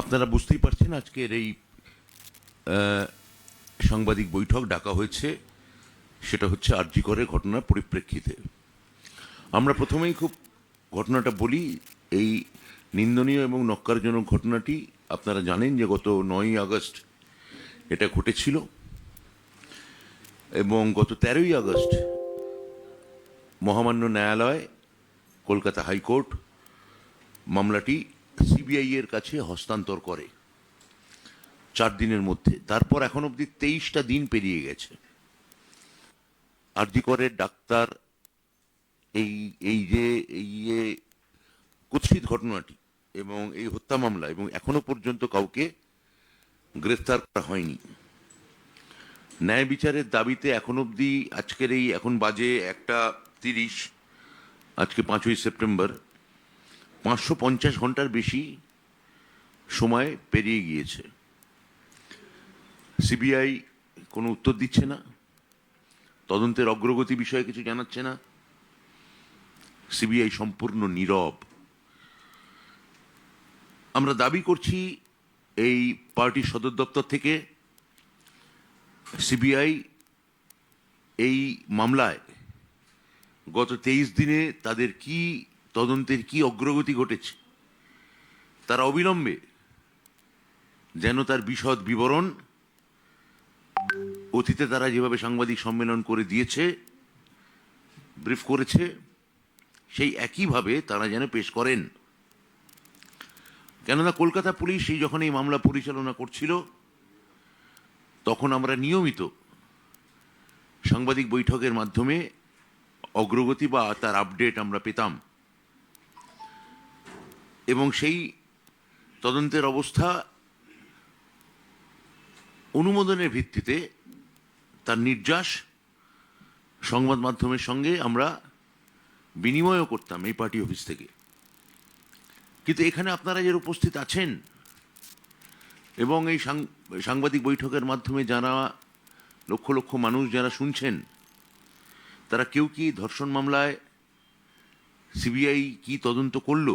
আপনারা বুঝতেই পারছেন আজকের এই সাংবাদিক বৈঠক ডাকা হয়েছে। সেটা হচ্ছে আরজিকরের ঘটনার পরিপ্রেক্ষিতে। আমরা প্রথমেই খুব ঘটনাটা বলি, এই নিন্দনীয় এবং নক্কারজনক ঘটনাটি আপনারা জানেন যে গত নয়ই আগস্ট এটা ঘটেছিল এবং গত তেরোই আগস্ট মহামান্য ন্যায়ালয়, কলকাতা হাইকোর্ট মামলাটি সিবিআই এর কাছে হস্তান্তর করে চার দিনের মধ্যে। তারপর এখন অবধি তেইশটা দিন পেরিয়ে গেছে। আরজি করে ডাক্তার এই এই যে এই যে কুৎসিত ঘটনাটি এবং এই হত্যা মামলা এবং এখনও পর্যন্ত কাউকে গ্রেফতার করা হয়নি। ন্যায় বিচারের দাবিতে এখন অবধি আজকের এই এখন বাজে একটা তিরিশ, আজকে পাঁচই সেপ্টেম্বর পাঁচশো পঞ্চাশ ঘণ্টার বেশি সময় পেরিয়ে গিয়েছে। সিবিআই কোনো উত্তর দিচ্ছে না। তদন্তের অগ্রগতি বিষয়ে কিছু জানাচ্ছে না। সিবিআই সম্পূর্ণ নীরব। আমরা দাবি করছি এই পার্টির সদর দপ্তর থেকে সিবিআই এই মামলায় গত তেইশ দিনে তাদের কি তদন্তের কি অগ্রগতি ঘটেছে? তারা অবিলম্বে যেন তার বিশদ বিবরণ অতীতে তারা যেভাবে সাংবাদিক সম্মেলন করে দিয়েছে, ব্রিফ করেছে, সেই একইভাবে তারা যেন পেশ করেন। কেননা কলকাতা পুলিশ সেই যখন এই মামলা পরিচালনা করছিল, তখন আমরা নিয়মিত সাংবাদিক বৈঠকের মাধ্যমে অগ্রগতি বা তার আপডেট আমরা পেতাম। এবং সেই তদন্তের অবস্থা অনুমোদনের ভিত্তিতে তার নির্যাস সংবাদ মাধ্যমের সঙ্গে আমরা বিনিময়ও করতাম এই পার্টি অফিস থেকে। কিন্তু এখানে আপনারা যারা উপস্থিত আছেন এবং এই সাংবাদিক বৈঠকের মাধ্যমে যারা লক্ষ লক্ষ মানুষ যারা শুনছেন, তারা কেউ কি ধর্ষণ মামলায় সিবিআই কি তদন্ত করল?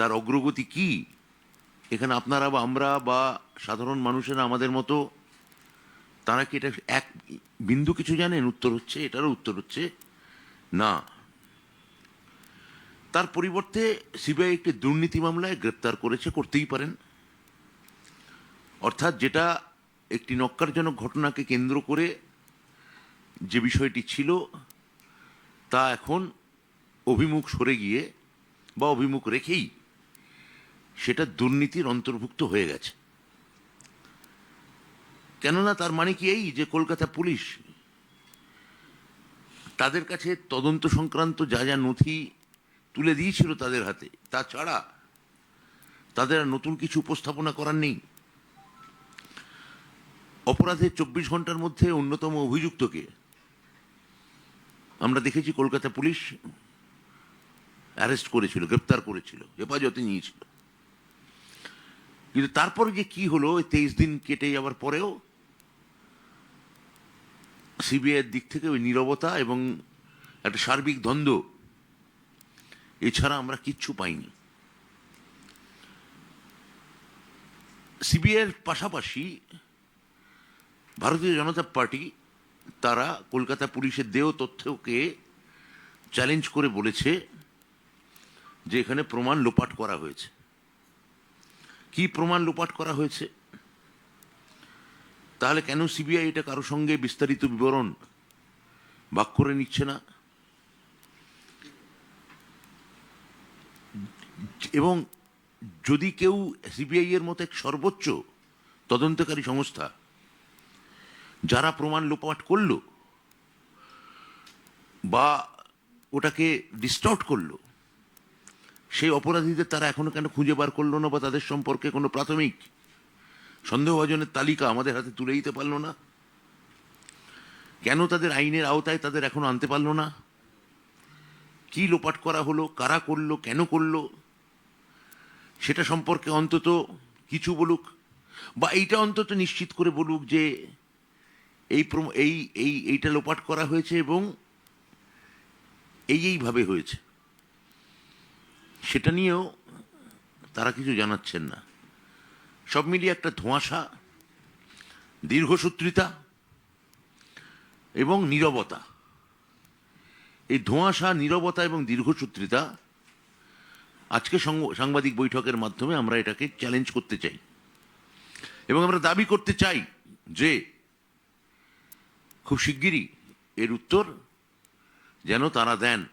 তার অগ্রগতি কি? এখানে আপনারা বা আমরা বা সাধারণ মানুষেরা আমাদের মতো, তারা কি এটা এক বিন্দু কিছু জানেন? উত্তর হচ্ছে, এটারও উত্তর হচ্ছে, না। তার পরিবর্তে সিবিআই একটি দুর্নীতি মামলায় গ্রেপ্তার করেছে, করতেই পারেন। অর্থাৎ যেটা একটি নক্কারজনক ঘটনাকে কেন্দ্র করে যে বিষয়টি ছিল, তা এখন অভিমুখ সরে গিয়ে বা অভিমুখ রেখেই সেটা দুর্নীতির অন্তর্ভুক্ত হয়ে গেছে। কেননা তার মানে কি এই যে কলকাতা পুলিশ, তাদের কাছে তদন্ত সংক্রান্ত যা যা নথি তুলে দিয়েছিল তাদের হাতে তাছাড়া তাদের নতুন কিছু উপস্থাপনা করার নেই। অপরাধের চব্বিশ ঘণ্টার মধ্যে অন্যতম অভিযুক্তকে আমরা দেখেছি কলকাতা পুলিশ অ্যারেস্ট করেছিল, গ্রেপ্তার করেছিল, হেফাজতে নিয়েছিল। কিন্তু তারপরে যে কি হলো তেইশ দিন কেটে যাওয়ার পরেও সিবিআইয়ের দিক থেকে ওই নীরবতা এবং একটা সার্বিক দ্বন্দ্ব, এছাড়া আমরা কিচ্ছু পাইনি। সিবিআইয়ের পাশাপাশি ভারতীয় জনতা পার্টি, তারা কলকাতা পুলিশের দেহ তথ্যকে চ্যালেঞ্জ করে বলেছে যে এখানে প্রমাণ লোপাট করা হয়েছে। কি প্রমাণ লোপাট করা হয়েছে? তাহলে কেন সিবিআই এটা কারও সঙ্গে বিস্তারিত বিবরণ ভাগ করে নিচ্ছে না? এবং যদি কেউ সিবিআই এর মতো এক সর্বোচ্চ তদন্তকারী সংস্থা, যারা প্রমাণ লোপাট করল বা ওটাকে ডিস্টর্ট করল সেই অপরাধীদের তারা এখনও কেন খুঁজে বার করল না বা তাদের সম্পর্কে কোনো প্রাথমিক সন্দেহভাজনের তালিকা আমাদের হাতে তুলে দিতে পারল না? কেন তাদের আইনের আওতায় তাদের এখনও আনতে পারল না? কি লোপাট করা হলো? কারা করল? কেন করল? সেটা সম্পর্কে অন্তত কিছু বলুক বা এইটা অন্তত নিশ্চিত করে বলুক যে এই এই, এইটা লোপাট করা হয়েছে এবং এই, এইভাবে হয়েছে। সেটা নিয়েও তারা কিছু জানাচ্ছেন না। সব মিলিয়ে একটা ধোঁয়াশা, দীর্ঘসূত্রিতা এবং নীরবতা। এই ধোঁয়াশা, নীরবতা এবং দীর্ঘসূত্রিতা আজকে সংব- সাংবাদিক বৈঠকের মাধ্যমে আমরা এটাকে চ্যালেঞ্জ করতে চাই। এবং আমরা দাবি করতে চাই যে খুব শিগগিরই এর উত্তর যেন তারা দেন।